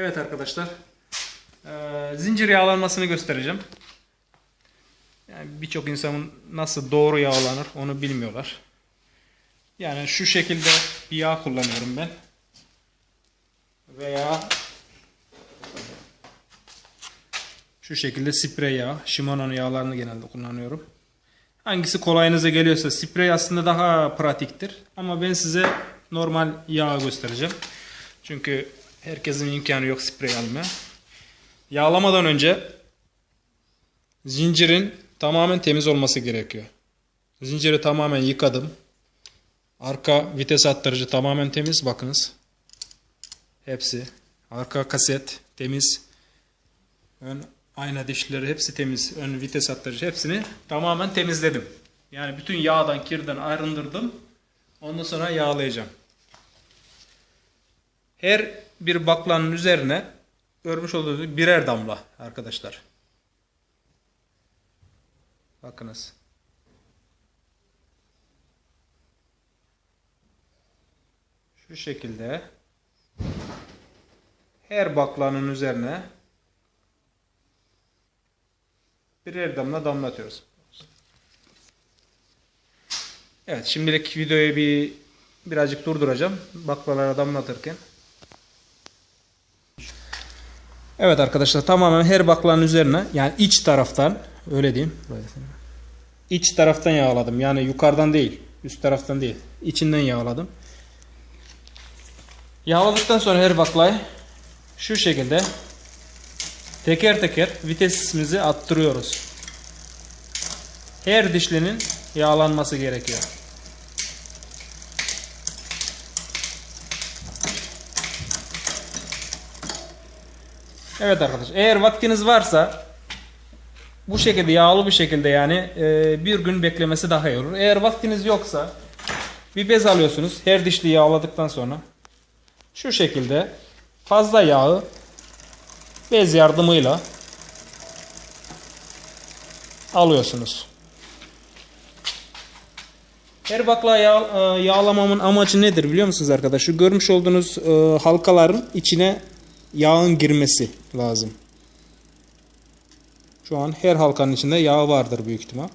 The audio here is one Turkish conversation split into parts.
Evet arkadaşlar. Ee, zincir yağlanmasını göstereceğim. Yani birçok insanın nasıl doğru yağlanır onu bilmiyorlar. Yani şu şekilde bir yağ kullanıyorum ben. Veya şu şekilde sprey yağı. Shimano'nun yağlarını genelde kullanıyorum. Hangisi kolayınıza geliyorsa sprey aslında daha pratiktir. Ama ben size normal yağ göstereceğim. Çünkü herkesin imkanı yok sprey almaya. Yağlamadan önce zincirin tamamen temiz olması gerekiyor. Zinciri tamamen yıkadım. Arka vites attırıcı tamamen temiz. Bakınız. Hepsi. Arka kaset temiz. Ön ayna dişleri hepsi temiz. Ön vites attırıcı hepsini tamamen temizledim. Yani bütün yağdan, kirden arındırdım. Ondan sonra yağlayacağım. Her bir baklanın üzerine görmüş olduğunuz birer damla arkadaşlar. Bakınız. Şu şekilde her baklanın üzerine birer damla damlatıyoruz. Evet şimdilik videoyu bir birazcık durduracağım. Baklalara damlatırken. Evet arkadaşlar tamamen her baklanın üzerine yani iç taraftan öyle diyeyim. İç taraftan yağladım. Yani yukarıdan değil. Üst taraftan değil. İçinden yağladım. Yağladıktan sonra her baklayı şu şekilde teker teker vitesimizi attırıyoruz. Her dişlinin yağlanması gerekiyor. Evet arkadaşlar eğer vaktiniz varsa bu şekilde yağlı bir şekilde yani e, bir gün beklemesi daha iyi olur. Eğer vaktiniz yoksa bir bez alıyorsunuz her dişli yağladıktan sonra şu şekilde fazla yağı bez yardımıyla alıyorsunuz. Her bakla yağ, e, yağlamamın amacı nedir biliyor musunuz arkadaşlar? Şu görmüş olduğunuz e, halkaların içine yağın girmesi lazım. Şu an her halkanın içinde yağ vardır büyük ihtimal.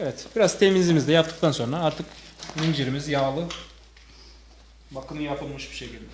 Evet, biraz temizliğimizi de yaptıktan sonra artık zincirimiz yağlı bakımı yapılmış bir şekilde.